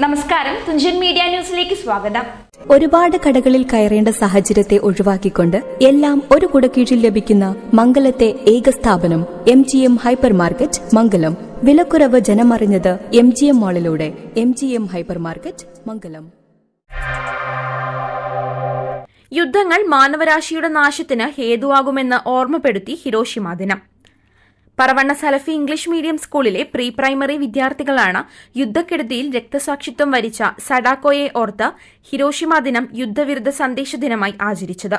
നമസ്കാരം. തുഞ്ചൻ മീഡിയ ന്യൂസിലേക്ക് സ്വാഗതം. ഒരുപാട് കടകളിൽ കയറേണ്ട സാഹചര്യത്തെ ഒഴിവാക്കിക്കൊണ്ട് എല്ലാം ഒരു കുടക്കീഴിൽ ലഭിക്കുന്ന മംഗലത്തെ ഏക സ്ഥാപനം M G M hyper market Mangalam. വിലക്കുറവ് ജനമറിഞ്ഞത് M G M മാളിലൂടെ M G M hyper market Mangalam. യുദ്ധങ്ങൾ മാനവരാശിയുടെ നാശത്തിന് ഹേതുവാകുമെന്ന് ഓർമ്മപ്പെടുത്തി ഹിരോഷിമ ദിനം. പറവണ്ണ സലഫി ഇംഗ്ലീഷ് മീഡിയം സ്കൂളിലെ പ്രീ പ്രൈമറി വിദ്യാർത്ഥികളാണ് യുദ്ധക്കെടുതിയിൽ രക്തസാക്ഷിത്വം വരിച്ച സഡാക്കോയെ ഓർത്ത് ഹിരോഷിമ ദിനം യുദ്ധവിരുദ്ധ സന്ദേശ ദിനമായി ആചരിച്ചത്.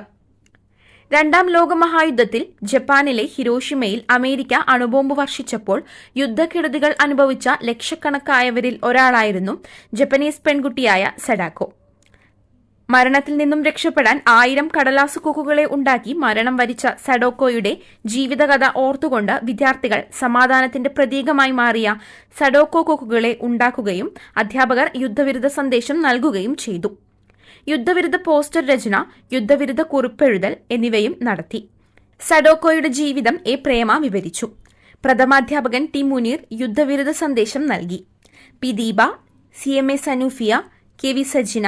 രണ്ടാം ലോകമഹായുദ്ധത്തിൽ ജപ്പാനിലെ ഹിരോഷിമയിൽ അമേരിക്ക അണുബോംബ് വർഷിച്ചപ്പോൾ യുദ്ധക്കെടുതികൾ അനുഭവിച്ച ലക്ഷക്കണക്കായവരിൽ ഒരാളായിരുന്നു ജപ്പനീസ് പെൺകുട്ടിയായ സഡാക്കോ. മരണത്തിൽ നിന്നും രക്ഷപ്പെടാൻ ആയിരം കടലാസു കൊക്കുകളെ ഉണ്ടാക്കി മരണം വരിച്ച സഡോക്കോയുടെ ജീവിതകഥ ഓർത്തുകൊണ്ട് വിദ്യാർത്ഥികൾ സമാധാനത്തിന്റെ പ്രതീകമായി മാറിയ സഡോക്കോ കൊക്കുകളെ ഉണ്ടാക്കുകയും അധ്യാപകർ യുദ്ധവിരുദ്ധ സന്ദേശം നൽകുകയും ചെയ്തു. യുദ്ധവിരുദ്ധ പോസ്റ്റർ രചന യുദ്ധവിരുദ്ധ കുറിപ്പെഴുതൽ എന്നിവയും നടത്തി. സഡോക്കോയുടെ ജീവിതം എ പ്രേമ വിവരിച്ചു. പ്രഥമാധ്യാപകൻ ടി മുനീർ യുദ്ധവിരുദ്ധ സന്ദേശം നൽകി. P Deepa C M A Sanufiya K V Sajina